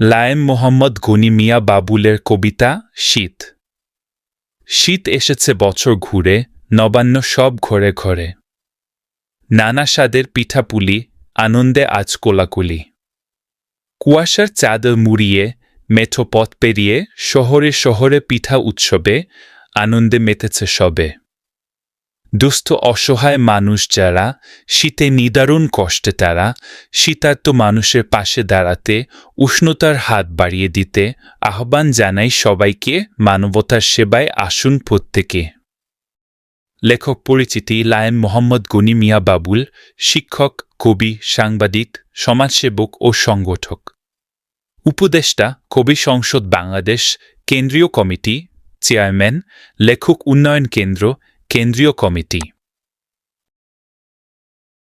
লায়েম মোহাম্মদ গনি মিয়া বাবুলের কবিতা শীত। শীত এসেছে বছর ঘুরে, নবান্ন সব ঘরে ঘরে। নানা স্বাদের পিঠাপুলি আনন্দে আজ কোলাকুলি। কুয়াশার চাদর মুড়িয়ে, মেঠো পথ পেরিয়ে, শহরে শহরে পিঠা উৎসবে, আনন্দে মেতেছে সবে। দুস্থ অসহায় মানুষ যারা, শীতে নিদারুণ কষ্টে তারা শীতার্ত মানুষের পাশে দাঁড়াতে, উষ্ণতার হাত বাড়িয়ে দিতে, আহ্বান জানাই সবাইকে মানবতার সেবায় আসুন প্রত্যেকে। লেখক পরিচিতি লায়েম মোহাম্মদ গনি মিয়া বাবুল, শিক্ষক, কবি, সাংবাদিক, সমাজসেবক ও সংগঠক। উপদেষ্টা, কবি সংসদ বাংলাদেশ, কেন্দ্রীয় কমিটি, চেয়ারম্যান, লেখক উন্নয়ন কেন্দ্র কেন্দ্রীয় কমিটি।